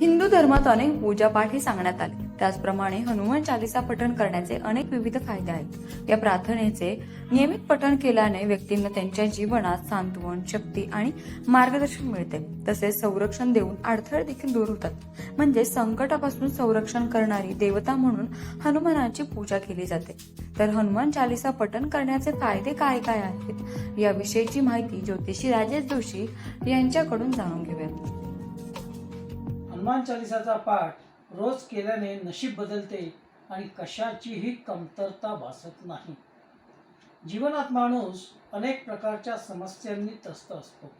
हिंदू धर्मात अनेक पूजापाठही सांगण्यात आले. त्याचप्रमाणे हनुमान चालिसा पठण करण्याचे अनेक विविध फायदे आहेत. या प्रार्थनेचे नियमित पठण केल्याने व्यक्तींना त्यांच्या जीवनात सांत्वन शक्ती आणि मार्गदर्शन मिळते. तसेच संरक्षण देऊन अडथळे देखील दूर होतात. म्हणजे संकटापासून संरक्षण करणारी देवता म्हणून हनुमानाची पूजा केली जाते. तर हनुमान चालिसा पठण करण्याचे फायदे काय काय आहेत? याविषयीची माहिती ज्योतिषी राजेश जोशी यांच्याकडून जाणून घेऊया. हनुमान चालिसाचा पाठ रोज केल्याने नशीब बदलते आणि कशाचीही कमतरता भासत नाही. जीवनात माणूस अनेक प्रकारच्या समस्यांनी त्रस्त असतो.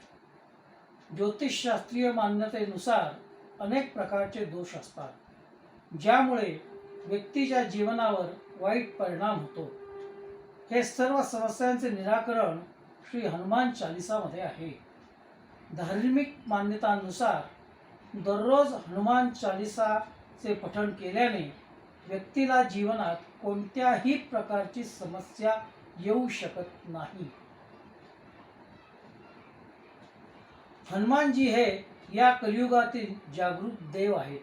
ज्योतिषशास्त्रीय मान्यतेनुसार अनेक प्रकारचे दोष असतात ज्यामुळे व्यक्तीच्या जीवनावर वाईट परिणाम होतो. हे सर्व समस्यांचे निराकरण श्री हनुमान चालिसामध्ये आहे. धार्मिक मान्यतांनुसार दररोज हनुमान चालिसाचे पठण केल्याने व्यक्तीला जीवनात कोणत्याही प्रकारची समस्या येऊ शकत नाही. हनुमानजी हे या कलियुगातील जागृत देव आहेत.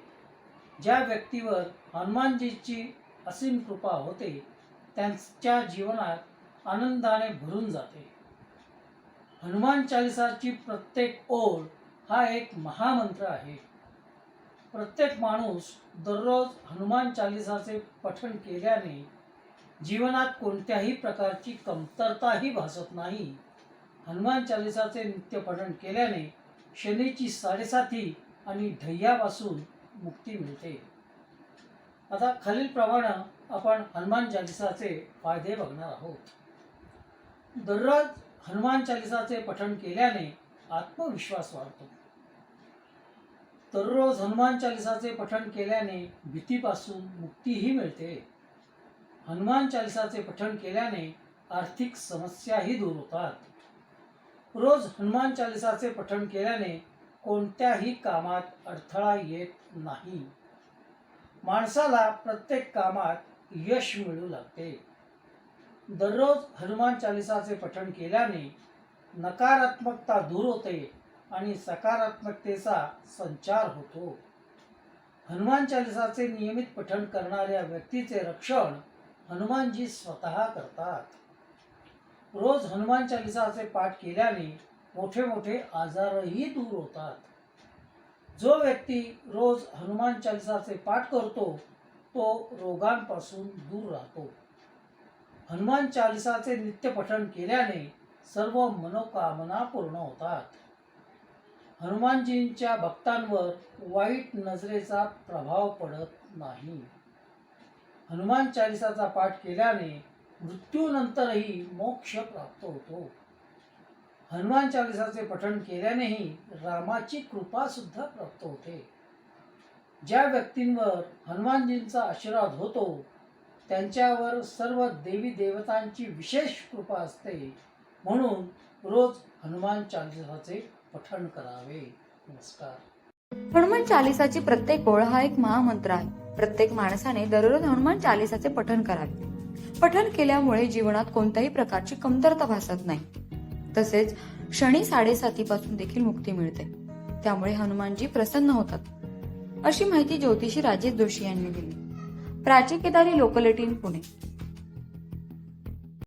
ज्या व्यक्तीवर हनुमानजीची असीम कृपा होते त्यांच्या जीवनात आनंदाने भरून जाते. हनुमान चालिसाची प्रत्येक ओळ हा एक महामंत्र आहे. प्रत्येक माणूस दररोज हनुमान चालिसाचे पठण केल्याने जीवनात कोणत्याही प्रकारची कमतरताही भासत नाही. हनुमान चालिसाचे नित्य पठण केल्याने शनीची साडेसाती आणि ढय्यापासून मुक्ती मिळते. आता खालीलप्रमाणे आपण हनुमान चालिसाचे फायदे बघणार आहोत. दररोज हनुमान चालिसाचे पठण केल्याने आत्मविश्वास वाढतो. दररोज हनुमान चालिसाचे पठण केल्याने भीतीपासून मुक्तीही मिळते. हनुमान चालिसाचे पठण केल्याने आर्थिक समस्याही दूर होतात. रोज हनुमान चालिसाचे पठण केल्याने कोणत्याही कामात अडथळा येत नाही. माणसाला प्रत्येक कामात यश मिळू लागते. दररोज हनुमान चालिसाचे पठण केल्याने नकारात्मकता दूर होते आणि सकारात्मकतेचा संचार होतो. हनुमान चालिसाचे नियमित पठण करणाऱ्या व्यक्तीचे रक्षण हनुमानजी स्वतः करतात. रोज हनुमान चालिसाचे पाठ केल्याने मोठे मोठे आजारही दूर होतात. जो व्यक्ती रोज हनुमान चालिसाचे पाठ करतो तो रोगांपासून दूर राहतो. हनुमान चालिसाचे नित्य पठण केल्याने सर्व मनोकामना पूर्ण होतात. हनुमानजींच्या भक्तांवर वाईट नजरेचा प्रभाव पडत नाही. हनुमान चालिसाचा पाठ केल्याने मृत्यूनंतरही मोक्ष प्राप्त होतो. हनुमान चालिसाचे पठण केल्यानेही रामाची कृपा सुद्धा प्राप्त होते. ज्या व्यक्तींवर हनुमानजींचा आशीर्वाद होतो त्यांच्यावर सर्व देवी देवतांची विशेष कृपा असते. म्हणून रोज हनुमान चालिसाचे पठण करावे. नमस्कार. हनुमान चालिसाची प्रत्येक ओळ हा एक महामंत्र आहे. प्रत्येक माणसाने दररोज हनुमान चालिसाचे पठण करावे. पठण केल्यामुळे जीवनात कोणत्याही प्रकारची कमतरता भासत नाही. तसेच शनी साडेसातीपासून देखील मुक्ती मिळते. त्यामुळे हनुमानजी प्रसन्न होतात. अशी माहिती ज्योतिषी राजेश जोशी यांनी दिली. प्राची केदारी पुणे.